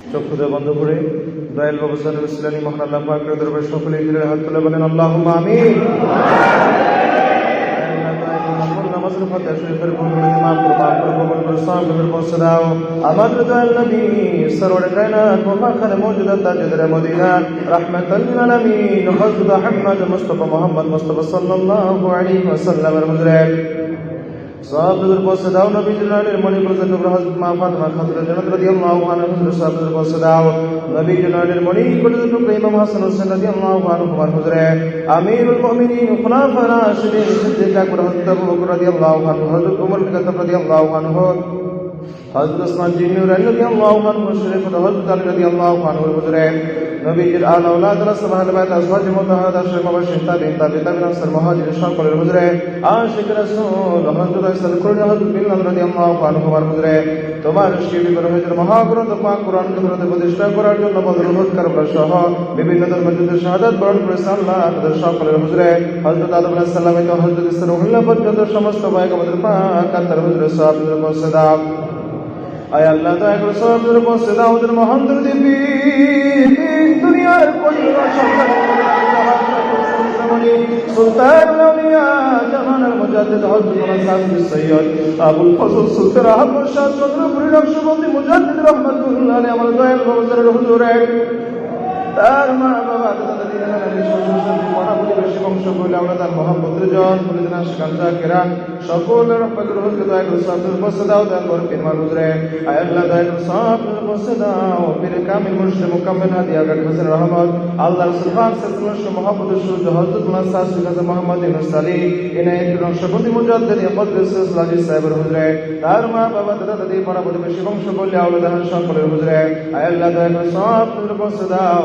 চক্ষুদে বন্ধ করে দয়াল বাবুসান ইসলামী মহান আল্লাহ পাকের দরবারে সকলে দিলের হাত তুলে বলেন আল্লাহ দাও আমার দয়াল নবী সরওয়ার কায়নাত ওমা মওজুদা তাজদার মদিনা রাহমাতাল লিল আলামিন হযরত সাহাবাদের পৌঁছে দাও নবী জনানের মনি প্রজন্ম হযরত মা ফাতেমা খাতুন জান্নাত রাদিয়াল্লাহু আনহা হুজুর সাহাবাদের পৌঁছে দাও নবী জনানের মনি প্রজন্ম ইমাম হাসান হোসেন রাদিয়াল্লাহু আনহু আমার হুজুরে, আমিরুল মুমিনিন খুলাফা রাশিদিন, সিদ্দিক আকবর, হযরত আবু বকর রাদিয়াল্লাহু আনহু, হযরত ওমর খাত্তাব রাদিয়াল্লাহু আনহু, হযরত ওসমান জিন্নি রাদিয়াল্লাহু আনহু শরীফ হযরত আলী রাদিয়াল্লাহু আনহু হুজুরে নবীজির আল আওলাদ রাসূল আহলে বাইত আজওয়াজ শরীফ মুবাশশির তাবিঈন তাবিঈন তাবিঈন মুহাজির সকলের হুজুরে। আশিক রাসূল হযরত রাসূল কুরআন হযরত বিল্লাহ রাদিয়াল্লাহু আনহু আমার হুজুরে। তোমার শিবি করে হযরত মহাগ্রন্থ পাক কোরআন গ্রন্থ প্রতিষ্ঠা করার জন্য বদর উদ্ধার করা সহ বিভিন্ন ধর্মযুদ্ধের শাহাদাত বরণ করেছে আল্লাহ তাদের সকলের হুজুরে। হযরত আদম আলাইহিস সালাম থেকে হযরত পর্যন্ত সমস্ত পাক হুজুরে সাহাবদের আয় আল্লাহ দয়া করে সবের পৌঁছে দাও ওদের মহান দেবী দুনিয়ার সুলতান আউলিয়া জামানার মুজাদ্দিদ হযরত মাওলানা সৈয়দ, আবুল ফজল সুলতান আহমদ শাহ চন্দ্রপুরী নকশবন্দি মুজাদ্দিদ আমার দয়াল বাবার হুজুরে তার মা, বাবা, দাদা, দিদা, নানি শ্বশুর শাশুড়ি পড়া পরিবেশী বংশ বলে আমরা তার মহাপুত্র জন মুরিদিনা শিকান্তা কেরান সকলের রহমতের রহমতে দয়া করে সাবধান বসে দাও দান করে পিরমার হুজরে আয় আল্লাহ, দয়া করে সাবধান বসে দাও। পীর কামিল মুর্শিদ মুকাম্মিল হাদি আগার হোসেন রহমত, আল্লাহ পাক সাল্লাল্লাহু আলাইহি মহাপুত্র সূর্য হযরত মুহাম্মদ সাল্লাল্লাহু মোহাম্মদ ইউনুস আলী ইনায়েত নকশবন্দি মুজাদ্দিদ ইয়াকুদ্দিস ইসলামী সাহেবের হুজরে। তার মা, বাবা, দাদা, দাদি পড়া পরিবেশী বংশ বলে আওলাদ সকলের হুজরে। আয় আল্লাহ, দয়া করে সাবধান বসে দাও।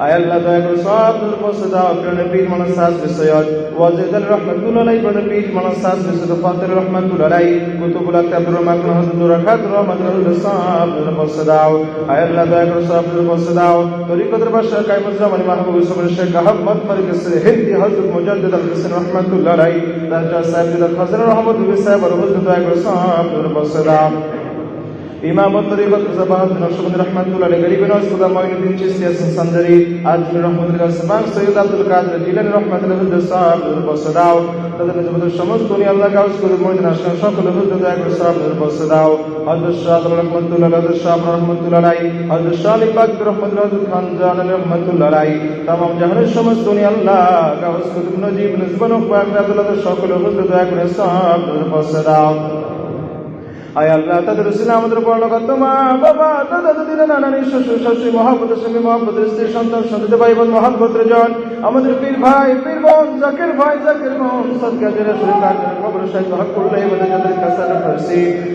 আয় আল্লাহ দয়া করে সব দূর পৌঁছে দাও প্রাণের পীর মানসাস বিষয়ত ওয়াজিদ আল রহমাতুল্লাহ আলাই প্রাণের পীর মানসাস বিষয়ত ফাতির রহমাতুল্লাহ কুতুবুল আব্দুর রহমান হাজরত রাখাত রহমাতুল্লাহ সব দূর পৌঁছে দাও আয় আল্লাহ দয়া করে সব দূর পৌঁছে দাও তরিকতের বাসা কাইমুজ্জামান মাহবুব ইসমাইল শেখ আহমদ ফারিক হিন্দি হযরত মুজাদ্দিদ আল হোসেন রহমাতুল্লাহ আলাই রাজা সাহেব ফজল রহমতুল্লাহ সাহেব আর হুজুর দয়া করে সব দূর পৌঁছে দাও ইমাম তরিকত জবাহাত নকশবন্দি রহমাতুল্লাহ আলাইহি গরিব নওয়াজ খুদা মাইনুদ্দিন চিশতি হাসান সানজারি আজমির রহমাতুল্লাহ সাবান সৈয়দ আব্দুল কাদের জিলানী রহমাতুল্লাহ হুজুর সাহেব হুজুর বসে দাও তাদের নিজেদের সমস্ত উনি আল্লাহ গাউস করে মহিদিন আসেন সকল হুজুর দয়া করে সাহেব হুজুর বসে দাও হযরত শাহ রহমাতুল্লাহ হযরত শাহ রহমাতুল্লাহ আলাইহি হযরত শাহ আলী পাক রহমাতুল্লাহ হযরত খান জান রহমাতুল্লাহ আলাইহি तमाम জাহানের সমস্ত উনি আল্লাহ গাউস করে নজিব নিসবান ও পাক আব্দুল্লাহ সকল হুজুর দয়া করে সাহেব হুজুর বসে দাও তাদের রসিলা মা বাবা আমাদের পীর জাকের ভাই, জাকের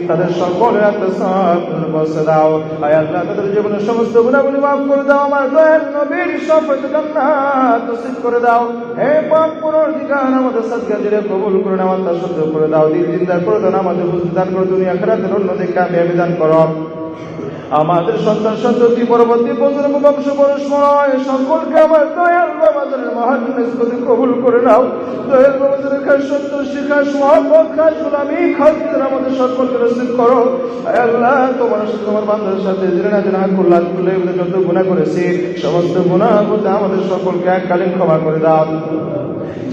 তাদের বসে দাও। আয় তাদের জীবনের সমস্ত গুণাগুলি মাফ করে দাও, আমার নবীর করে দাও। হে পাক পুনর্দিগান আমাদের সদকা কবুল করে আল্লাহ সহ্য করে দাও। দিন দিনদার করে দাও দান করে দুনিয়া আখেরাতের উন্নতি আমি আবেদন করো। আমাদের সন্তান সন্ততি পরবর্তী প্রজন্ম বংশ পরস্ময় সকলকে আমার দয়াল বাবাদের মহান কবুল করে নাও। দয়াল বাবাদের খাস সত্য শিখাস মহব্বত খাস, গোলামি, খাস আমাদের সকলকে রসিদ করো। আল্লাহ, তোমার তোমার বান্ধবের সাথে যত গুণা করেছি, সমস্ত গুণা আমাদের সকলকে এককালীন ক্ষমা করে দাও।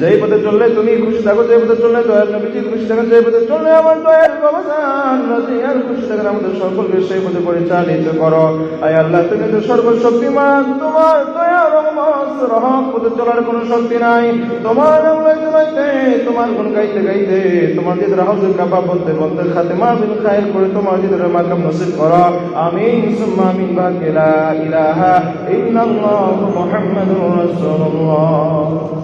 যেই পথে চললে তুমি খুশি থাকো যে পথে চললে দয়াল নবীজি খুশি থাকেন যে পথে চললে আমার দয়াল খুশি থাকেন আমাদের সকলকে, সেই পথে পরিচালিত করো। আয় আল্লাহ, তুমি তো সর্বশক্তিমান, তোমার দয়া রহমত চলার কোনো শক্তি নাই। তোমার নাম লইতে তোমার গুণ গাইতে গাইতে, তোমার দিদের হাউজুল কাপা বলতে বলতে খাতে মা বিল খায়ের করে তোমার দিদের মাকাম নসিব করো। আমিন, সুম্মা লা ইলাহা রাসূলুল্লাহ।